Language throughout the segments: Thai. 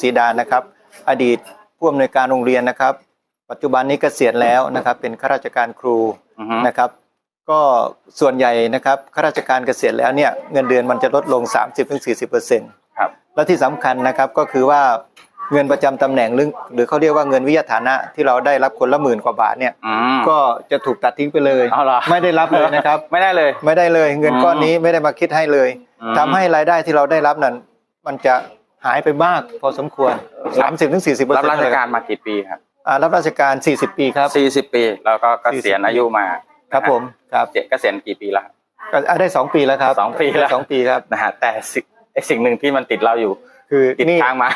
ศรีดานะครับ อดีตผู้อำนวยการโรงเรียนนะครับ ปัจจุบันนี้เกษียณแล้วนะครับ เป็นข้าราชการครูอือฮึนะครับ ก็ส่วนใหญ่นะครับข้าราชการเกษียณแล้วเนี่ยเงินเดือนมันจะลดลง 30-40%ครับและที่สำคัญนะครับก็คือว่าเงินประจำตำแหน่งหรือหรือเขาเรียกว่าเงินวิทยาฐานะที่เราได้รับคนละหมื่นกว่าบาทเนี่ยอืมก็จะถูกตัดทิ้งไปเลยเอาเหรอไม่ได้รับเลยนะครับ ไม่ได้เลย ไม่ได้เลย เงินก้อนนี้ไม่ได้มาคิดให้เลยอืมทำให้รายได้ที่เราได้รับนั้น มันจะ หายไปมากพอสมควร 30-40%ถึง40เปอร์รับเซ็นต์ราชการมากี่ปีครับรับราชการ 40 ปีครับสี่สิบปี แล้วก็เกษียณ40อายุมาครับผมครับเกษียณกี่ปีละก็อะได้สองปีแล้วครับสองปีแล้วได้สองปีครับนะฮะแต่สิ่งไอ้สิ่งหนึ่งที่มันติดเราอยู่ คือติดนี่ค้างมา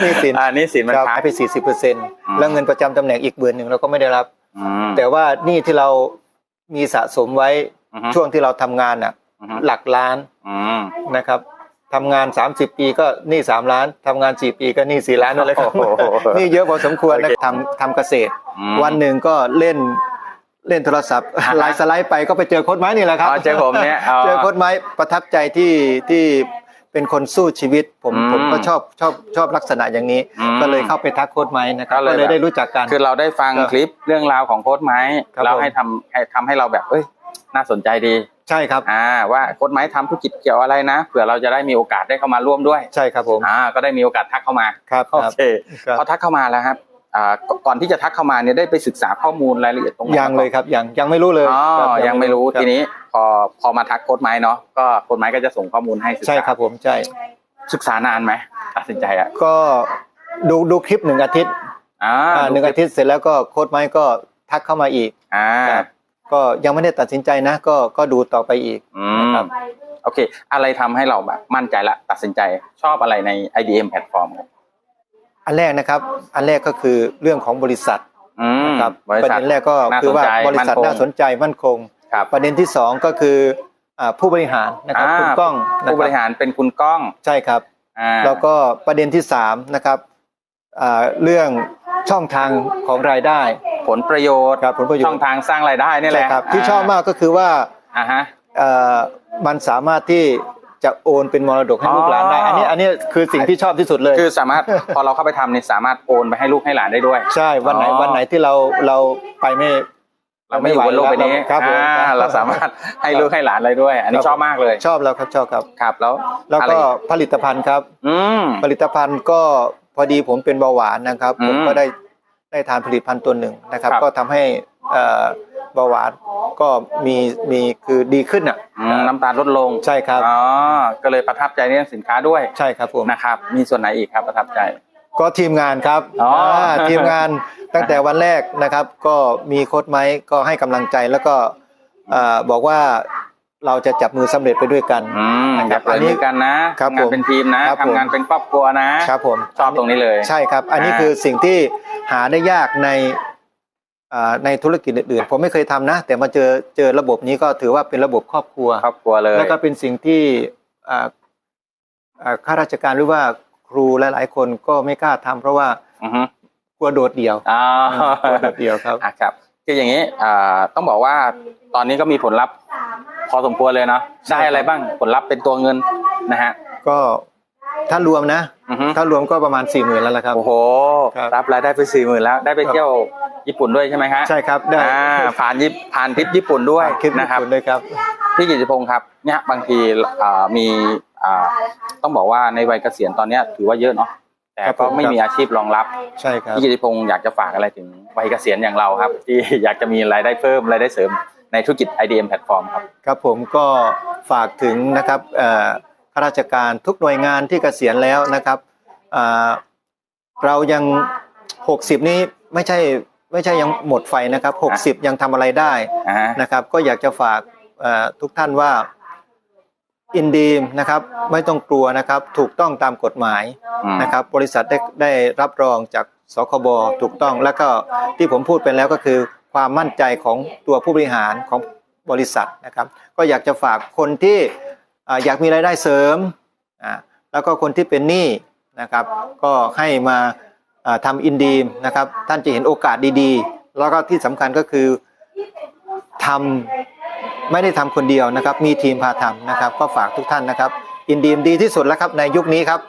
หนี้สินอ่าหนี่สินมันครับค้างหายไป40เปอร์เซ็นต์อืมแล้วเงินประจำตำแหน่งอีกหมื่นหนึ่งเราก็ไม่ได้รับอืมแต่ว่าหนี่ที่เรามีสะสมไว้อือฮึช่วงที่เราทำงานอะอือฮึหลักล้านอืมนะครับ ทำงาน 30 ปีก็หนี้3ล้านทำงาน 4 ปีก็หนี้4ล้านนั่นแหละครับโอ้โหหนี่เยอะพอสมควรนะโอเคทำทำเกษตรอืมวันหนึ่งก็เล่นเล่นโทรศัพท์อ่าฮะไลน์สไลด์ไปก็ไปเจอโค้ดไม้นี่แหละครับอ๋อเจอผมเนี่ยอ๋อเจอโค้ดไม้ประทับใจที่ที่เป็นคนสู้ชีวิตผมอืมผมก็ชอบชอบชอบลักษณะอย่างนี้อืมก็เลยเข้าไปทักโค้ดไม้นะครับก็เลยก็เลยได้รู้จักกันคือเราได้ฟังครับคลิปเรื่องราวของโค้ดไม้ครับเราผมให้ทำให้ทำให้เราแบบเอ้ยน่าสนใจดี ใช่ครับอ่าว่าโค้ดไม้ทำธุรกิจเกี่ยวอะไรนะเผื่อเราจะได้มีโอกาสได้เข้ามาร่วมด้วยใช่ครับผมอ่าก็ได้มีโอกาสทักเข้ามาครับโอครับเคครับพอทักเข้ามาแล้วครับอ่าก่ก่อนที่จะทักเข้ามาเนี่ยได้ไปศึกษาข้อมูลรายละเอียดตรงไหนยังเลยครับยังยังไม่รู้เลยอ๋อครับยังไม่รู้คบทีนี้พอพอมาทักโค้ดไม้เนาะก็โค้ดไม้ก็จะส่งข้อมูลให้ศึกษาใช่ครับผมใช่ศึกษานานไหมตัดสินใจอะก็ดูดูคลิปหนึ่งอาทิตย์อ่าอ่าหนึ่งอาทิตย์เสร็จแล้วก็โค้ดไม้ก็ทักเข้ามาอีกอ่าครับ ก็ยังไม่ได้ตัดสินใจนะ ก็ก็ดูต่อไปอีกอืนะมครับโอเค อะไรทำให้เราแบบมั่นใจละตัดสินใจชอบอะไรใน IDM แพลตฟอร์มครับอันแรกนะครับ อันแรกก็คือเรื่องของบริษัทอืมนะครับบริประษัทเด็นแรกก็น่าคือว่าสนใจบริษัทมั่นคงน่าสนใจมั่นคงครับประเด็นที่สองก็คืออ่าผู้บริหารนะครับอ่าคุณก้องนะผู้บริครับหารเป็นคุณก้องใช่ครับอ่าแล้วก็ประเด็นที่สามนะครับอ่าเรื่อง ช่องทางของรายได้ ผลประโยชน์ครับผลประโยชน์ช่องทางสร้างรายได้นี่แหใช่ละครับที่ชอบมากก็คือว่าอ่าฮะเอ่อมันสามารถที่จะโอนเป็นมรดกให้ลูกหลานได้อ๋ออัอันนี้อันนี้คือสิ่งที่ชอบที่สุดเลย คือสามารถพอเราเข้าไปทำเนี่ยสามารถโอนไปให้ลูกให้หลานได้ด้วย ใช่วันไหนอ๋อวันไหนที่เราเราไปไม่เราไม่อยู่บนโลกใบนี้ครับผมอ่าเราสามารถให้ลูกให้หลานอะไรด้วย อันนี้ครับชอบมากเลย ชอบแล้วครับชอบครับครับแล้ว แล้วอะไรก็อีผลิตภัณฑ์ครับ อืมผลิตภัณฑ์ก็ พอดีผมเป็นเบาหวานนะครับอืมผมก็ได้ได้ทานผลิตภัณฑ์ตัวหนึ่งนะครับครับก็ทำให้เอ่อเบาหวานก็มีมีคือดีขึ้นอะอืมน้ำตาลลดลงใช่ครับอ๋อก็เลยประทับใจในเรื่องสินค้าด้วยใช่ครับผมนะครับ มีส่วนไหนอีกครับประทับใจ ก็ทีมงานครับอ๋ออ่าทีมงานตั้งแต่วันแรกนะครับ ก็มีโค้ดไม้ก็ให้กำลังใจแล้วก็เอ่อบอกว่า เราจะจับมือสำเร็จไปด้วยกันอืมนะอครัยาบกไปด้วยกันนะครับทำงานผมเป็นทีมนะครับผมทำงานเป็นครอบครัวนะครับผมชอบตรงนี้เลย ใช่ครับ อันนี้อ่าคือสิ่งที่หาได้ยากในอ่าในธุรกิจอื่นๆผมไม่เคยทำนะ แต่มาเจอเจอระบบนี้ก็ถือว่าเป็นระบบครอบครัวครอบครัวเลยแล้วก็เป็นสิ่งที่อ่าอ่าข้าราชการหรือว่าครูหลายๆ คนก็ไม่กล้าทำเพราะว่าอือฮึกลัวโดดเดี่ยวอ่ากลัวโดดเดี่ยวครับอะครับคืออย่างนี้อ่าต้องบอกว่าตอนนี้ก็มีผลลัพธ์ พอสมควรเลยเนาะใช่ได้ครับอะไรบ้างผลลัพธ์เป็นตัวเงินนะฮะก็ถ้ารวมนะอือฮึถ้ารวมก็ประมาณ4ี่หมื่นแล้วละครับโอ้โหครับรับรายได้ไปสี่หมื่นแล้วได้ไปเที่ยวญี่ปุ่นด้วยใช่ไหมฮะใช่ครับได้อ่าผ่านยิปผ่านทริปญี่ปุ่นด้วยคลิปนะนะคครัรับบเลยครับพี่กิติพงศ์ครับเนี่ยบางทีอ่ามีอ่าต้องบอกว่าในวัยเกษียณตอนเนี้ยถือว่าเยอะเนาะ แต่ครับก็ผมไม่ครับมีอาชีพรองรับใช่ครับ พี่กิติพงศ์อยากจะฝากอะไรถึงวัยเกษียณอย่างเราครับ ที่อยากจะมีรายได้เพิ่มรายได้เสริมในธุรกิจ IDM แพลตฟอร์มครับ ครับผมก็ฝากถึงนะครับเอ่อข้าราชการทุกหน่วยงานที่เกษียณแล้วนะครับเอ่อเรายัง 60 นี้ไม่ใช่ไม่ใช่ยังหมดไฟนะครับ 60 ยังทำอะไรได้อ่าฮะ นะครับ ก็อยากจะฝากเอ่อทุกท่านว่า อินดีมนะครับไม่ต้องกลัวนะครับถูกต้องตามกฎหมายอืมนะครับบริษัทได้ได้รับรองจากสคบถูกต้องแล้วก็ที่ผมพูดไปแล้วก็คือความมั่นใจของตัวผู้บริหารของบริษัทนะครับ ก็อยากจะฝากคนที่อ่าอยากมีรายได้เสริมอ่าแล้วก็คนที่เป็นหนี้นะครับ ก็ให้มาอ่าทำอินดีมนะครับ ท่านจะเห็นโอกาสดีๆ แล้วก็ที่สำคัญก็คือทำ ไม่ได้ทำคนเดียวนะครับ มีทีมพาทำนะครับ ก็ฝากทุกท่านนะครับ อินดีมดีที่สุดแล้วครับในยุคนี้ครับ